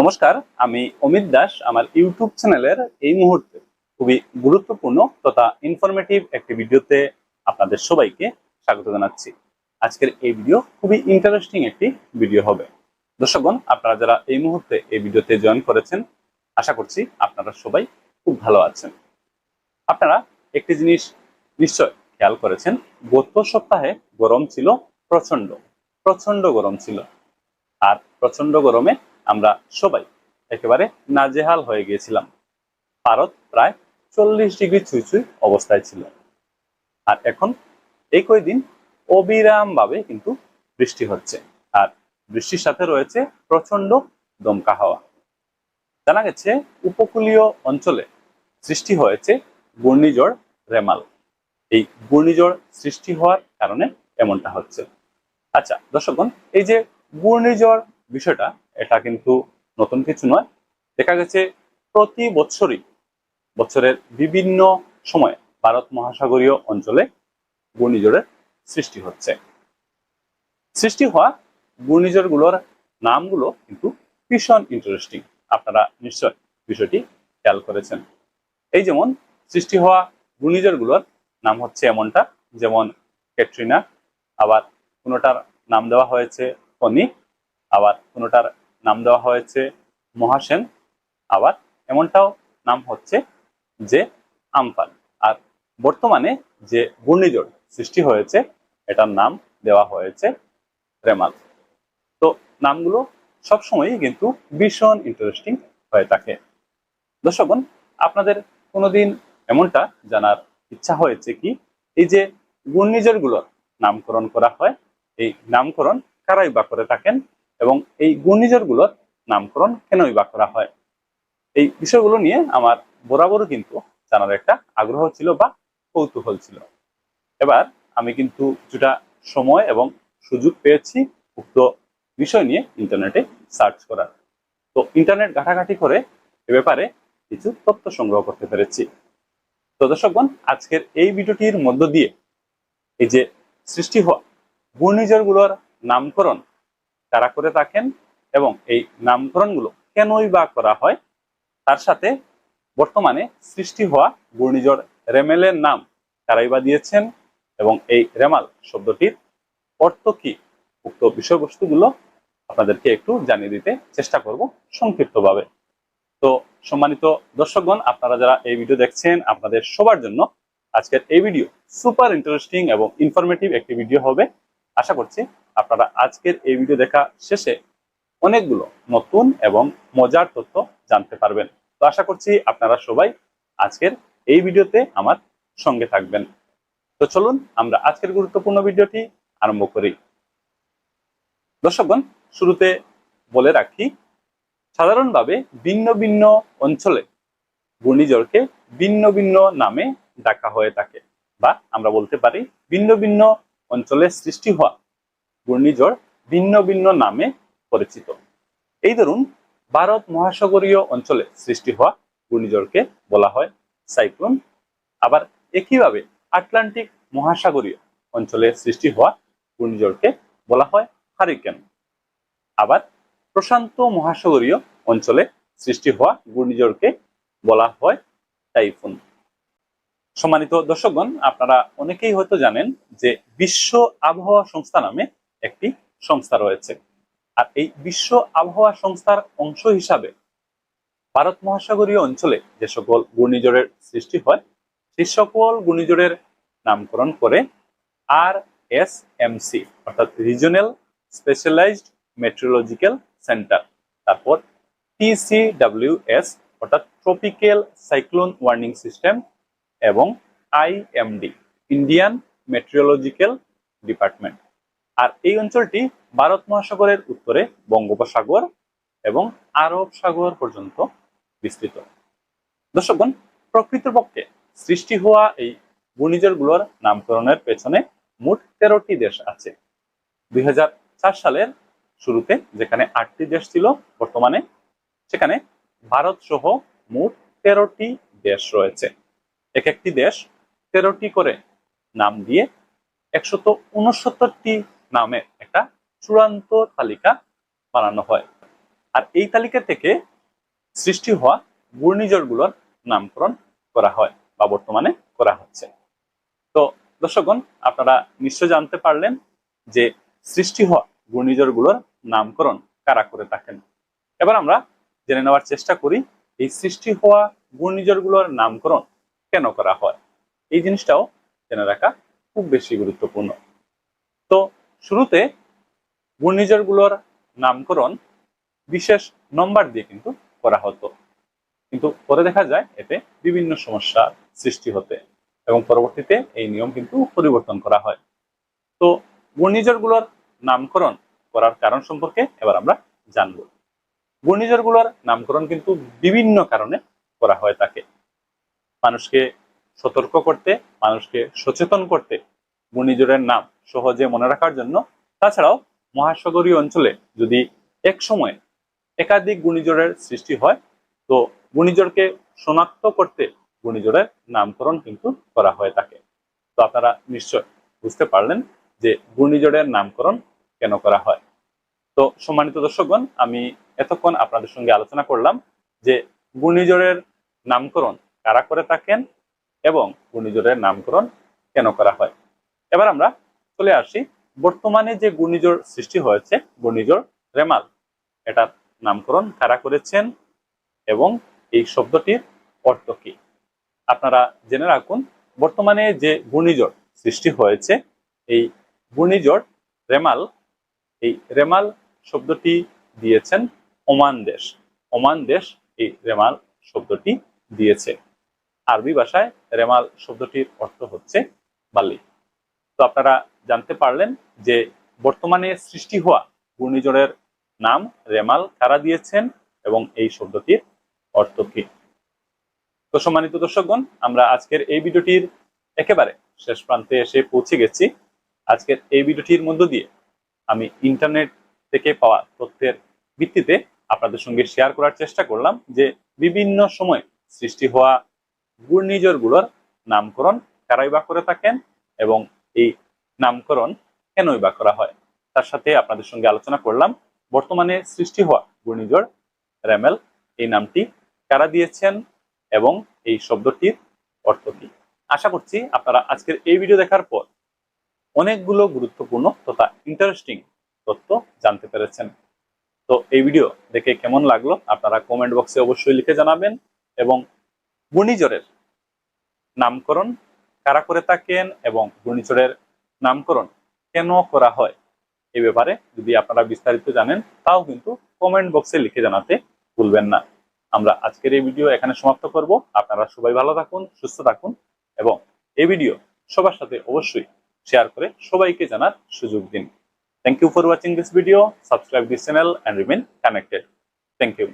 নমস্কার, আমি অমিত দাস। আমার ইউটিউব চ্যানেলের এই মুহূর্তে খুবই গুরুত্বপূর্ণ তথা ইনফরমেটিভ একটি ভিডিওতে আপনাদের সবাইকে স্বাগত জানাচ্ছি। আজকের এই ভিডিও খুবই ইন্টারেস্টিং একটি ভিডিও হবে। দর্শকগণ, আপনারা যারা এই মুহূর্তে এই ভিডিওতে জয়েন করেছেন, আশা করছি আপনারা সবাই খুব ভালো আছেন। আপনারা একটি জিনিস নিশ্চয় খেয়াল করেছেন, গত সপ্তাহে গরম ছিল প্রচণ্ড প্রচণ্ড গরম ছিল। আর প্রচণ্ড গরমে আমরা সবাই একেবারে নাজেহাল হয়ে গিয়েছিলাম। ভারত প্রায় চল্লিশ ডিগ্রি ছুঁই ছুঁই অবস্থায় ছিল। আর এখন এই অবিরাম ভাবে কিন্তু বৃষ্টি হচ্ছে। আর বৃষ্টির সাথে রয়েছে প্রচণ্ড দমকা হাওয়া। জানা গেছে, উপকূলীয় অঞ্চলে সৃষ্টি হয়েছে ঘূর্ণিঝড় রেমাল। এই ঘূর্ণিঝড় সৃষ্টি হওয়ার কারণে এমনটা হচ্ছে। আচ্ছা দর্শকগণ, এই যে ঘূর্ণিঝড় বিষয়টা এটা কিন্তু নতুন কিছু নয়। দেখা গেছে প্রতি বছরই বছরের বিভিন্ন সময়ে ভারত মহাসাগরীয় অঞ্চলে ঘূর্ণিঝড়ের সৃষ্টি হচ্ছে। সৃষ্টি হওয়া ঘূর্ণিঝড়গুলোর নামগুলো কিন্তু ভীষণ ইন্টারেস্টিং আপনারা নিশ্চয় বিষয়টি খেয়াল করেছেন। এই যেমন সৃষ্টি হওয়া ঘূর্ণিঝড়গুলোর নাম হচ্ছে এমনটা, যেমন ক্যাটরিনা, আবার কোনোটার নাম দেওয়া হয়েছে ফনি আবার কোনোটার নাম দেওয়া হয়েছে মহাসেন। আবার এমনটাও নাম হচ্ছে যে আমফান আর বর্তমানে যে ঘূর্ণিঝড় সৃষ্টি হয়েছে, এটার নাম দেওয়া হয়েছে রেমাল। তো নামগুলো সবসময়ই কিন্তু ভীষণ ইন্টারেস্টিং হয়ে থাকে। দর্শকগণ, আপনাদের কোনোদিন এমনটা জানার ইচ্ছা হয়েছে কি? এই যে ঘূর্ণিঝড়গুলোর নামকরণ করা হয়, এই নামকরণ কারাই বা করে থাকেন এবং এই ঘূর্ণিঝড়গুলোর নামকরণ কেনই বা করা হয়? এই বিষয়গুলো নিয়ে আমার বরাবরও কিন্তু জানার একটা আগ্রহ ছিল বা কৌতূহল ছিল। এবার আমি কিন্তু কিছুটা সময় এবং সুযোগ পেয়েছি উক্ত বিষয় নিয়ে ইন্টারনেটে সার্চ করার। তো ইন্টারনেট ঘাটাঘাটি করে এ ব্যাপারে কিছু তথ্য সংগ্রহ করতে পেরেছি। তো দর্শকগণ, আজকের এই ভিডিওটির মধ্য দিয়ে এই যে সৃষ্টি হওয়া ঘূর্ণিঝড়গুলোর নামকরণ কারা করে থাকেন এবং এই নামকরণগুলো কেনই বা করা হয়, তার সাথে বর্তমানে সৃষ্টি হওয়া ঘূর্ণিঝড় রেমেলের নাম কারাই বা দিয়েছেন এবং এই রেমাল শব্দটির অর্থ কি? উক্ত বিষয়বস্তুগুলো আপনাদেরকে একটু জানিয়ে দিতে চেষ্টা করব সংক্ষিপ্তভাবে। তো সম্মানিত দর্শকগণ, আপনারা যারা এই ভিডিও দেখছেন, আপনাদের সবার জন্য আজকের এই ভিডিও সুপার ইন্টারেস্টিং এবং ইনফরমেটিভ একটি ভিডিও হবে। আশা করছি আপনারা আজকের এই ভিডিও দেখা শেষে অনেকগুলো নতুন এবং মজার তথ্য জানতে পারবেন। তো আশা করছি আপনারা সবাই আজকের এই ভিডিওতে আমার সঙ্গে থাকবেন। তো চলুন আমরা আজকের গুরুত্বপূর্ণ ভিডিওটি আরম্ভ করি। দর্শকগণ, শুরুতে বলে রাখি, সাধারণভাবে ভিন্ন ভিন্ন অঞ্চলে ঘূর্ণিঝড়কে ভিন্ন ভিন্ন নামে ডাকা হয়ে থাকে বা আমরা বলতে পারি ভিন্ন ভিন্ন অঞ্চলে সৃষ্টি হওয়া ঘূর্ণিঝড় ভিন্ন ভিন্ন নামে পরিচিত। এই ধরুন ভারত মহাসাগরীয় অঞ্চলে সৃষ্টি হওয়া ঘূর্ণিঝড়কে বলা হয় সাইক্লোন। আবার একইভাবে আটলান্টিক মহাসাগরীয় অঞ্চলে সৃষ্টি হওয়া ঘূর্ণিঝড়কে বলা হয় হারিকেন। আবার প্রশান্ত মহাসাগরীয় অঞ্চলে সৃষ্টি হওয়া ঘূর্ণিঝড়কে বলা হয় টাইফুন। সম্মানিত দর্শকগণ, আপনারা অনেকেই হয়তো জানেন যে বিশ্ব আবহাওয়া সংস্থা নামে একটি সংস্থা রয়েছে। আর এই বিশ্ব আবহাওয়া সংস্থার অংশ হিসাবে ভারত মহাসাগরীয় অঞ্চলে যে সকল ঘূর্ণিঝড়ের সৃষ্টি হয় সেই সকল ঘূর্ণিঝড়ের নামকরণ করে আর এস এম সি, অর্থাৎ রিজনাল স্পেশালাইজড মেট্রোলজিক্যাল সেন্টার তারপর টিসিডাব্লিউএস অর্থাৎ ট্রপিক্যাল সাইক্লোন ওয়ার্নিং সিস্টেম এবং আইএমডি ইন্ডিয়ান মেট্রোলজিক্যাল ডিপার্টমেন্ট আর এই অঞ্চলটি ভারত মহাসাগরের উত্তরে বঙ্গোপসাগর এবং আরব সাগর পর্যন্ত বিস্তৃত। দর্শকগণ প্রকৃতপক্ষে সৃষ্টি হওয়া এই ঘূর্ণিঝড়গুলোর নামকরণের পেছনে মোট তেরোটি দেশ আছে। দুই হাজার চার সালের শুরুতে যেখানে আটটি দেশ ছিল, বর্তমানে সেখানে ভারত সহ মোট তেরোটি দেশ রয়েছে। এক একটি দেশ তেরোটি করে নাম দিয়ে একশত উনসত্তরটি নামের একটা চূড়ান্ত তালিকা বানানো হয়। আর এই তালিকা থেকে সৃষ্টি হওয়া ঘূর্ণিঝড়গুলোর নামকরণ করা হয় বা বর্তমানে করা হচ্ছে। তো দর্শকগণ, আপনারা নিশ্চয় জানতে পারলেন যে সৃষ্টি হওয়া ঘূর্ণিঝড়গুলোর নামকরণ কারা করে থাকেন। এবার আমরা জেনে নেওয়ার চেষ্টা করি এই সৃষ্টি হওয়া ঘূর্ণিঝড়গুলোর নামকরণ কেন করা হয়। এই জিনিসটাও জেনে রাখা খুব বেশি গুরুত্বপূর্ণ। তো শুরুতে ঘূর্ণিঝড়গুলোর নামকরণ বিশেষ নম্বর দিয়ে কিন্তু করা হতো। কিন্তু পরে দেখা যায় এতে বিভিন্ন সমস্যা সৃষ্টি হতে এবং পরবর্তীতে এই নিয়ম কিন্তু পরিবর্তন করা হয়। তো ঘূর্ণিঝড়গুলোর নামকরণ করার কারণ সম্পর্কে এবার আমরা জানব। ঘূর্ণিঝড়গুলোর নামকরণ কিন্তু বিভিন্ন কারণে করা হয় তাকে। মানুষকে সতর্ক করতে, মানুষকে সচেতন করতে ঘূর্ণিঝড়ের নাম সহজে মনে রাখার জন্য। তাছাড়াও মহাসাগরীয় অঞ্চলে যদি এক সময় একাধিক ঘূর্ণিঝড়ের সৃষ্টি হয়, তো ঘূর্ণিঝড়কে শনাক্ত করতে ঘূর্ণিঝড়ের নামকরণ কিন্তু করা হয়ে থাকে। তো আপনারা নিশ্চয় বুঝতে পারলেন যে ঘূর্ণিঝড়ের নামকরণ কেন করা হয়। তো সম্মানিত দর্শকগণ, আমি এতক্ষণ আপনাদের সঙ্গে আলোচনা করলাম যে ঘূর্ণিঝড়ের নামকরণ কারা করে থাকেন এবং ঘূর্ণিঝড়ের নামকরণ কেন করা হয়। এবার আমরা চলে আসি। বর্তমানে যে ঘূর্ণিঝড় সৃষ্টি হয়েছে, ঘূর্ণিঝড় রেমাল, এটার নামকরণ কারা করেছেন এবং এই শব্দটির অর্থ কি? আপনারা জেনে রাখুন, বর্তমানে যে ঘূর্ণিঝড় সৃষ্টি হয়েছে, এই ঘূর্ণিঝড় রেমাল, এই রেমাল শব্দটি দিয়েছেন ওমান দেশ। ওমান দেশ এই রেমাল শব্দটি দিয়েছে। আরবি ভাষায় রেমাল শব্দটির অর্থ হচ্ছে বালি। তো আপনারা জানতে পারলেন যে বর্তমানে সৃষ্টি হওয়া ঘূর্ণিঝড়ের নাম রেমাল কারা দিয়েছেন এবং এই শব্দটির অর্থ কি? তো সম্মানিত দর্শকগণ, আমরা আজকের এই ভিডিওটির একেবারে শেষ প্রান্তে এসে পৌঁছে গেছি। আজকের এই ভিডিওটির মধ্য দিয়ে আমি ইন্টারনেট থেকে পাওয়া তথ্যের ভিত্তিতে আপনাদের সঙ্গে শেয়ার করার চেষ্টা করলাম যে বিভিন্ন সময় সৃষ্টি হওয়া ঘূর্ণিঝড়গুলোর নামকরণ কারাই বা করে থাকেন এবং এই নামকরণ কেনই বা করা হয়? তার সাথে আপনাদের সঙ্গে আলোচনা করলাম। বর্তমানে সৃষ্টি হওয়া ঘূর্ণিঝড় রেমেল এই নামটি কারা দিয়েছেন এবং এই শব্দটির অর্থ কি? আশা করছি আপনারা আজকের এই ভিডিও দেখার পর অনেকগুলো গুরুত্বপূর্ণ তথা ইন্টারেস্টিং তথ্য জানতে পেরেছেন। তো এই ভিডিও দেখে কেমন লাগল আপনারা কমেন্ট বক্সে অবশ্যই লিখে জানাবেন এবং ঘূর্ণিঝড়ের নামকরণ কারা করে থাকেন এবং ঘূর্ণিঝড়ের নামকরণ কেন করা হয়? এই ব্যাপারে যদি আপনারা বিস্তারিত জানেন, তাও কিন্তু কমেন্ট বক্সে লিখে জানাতে ভুলবেন না। আমরা আজকের এই ভিডিও এখানে সমাপ্ত করব। আপনারা সবাই ভালো থাকুন, সুস্থ থাকুন এবং এই ভিডিও সবার সাথে অবশ্যই শেয়ার করে সবাইকে জানার সুযোগ দিন। Thank you for watching this video subscribe this channel and remain connected thank you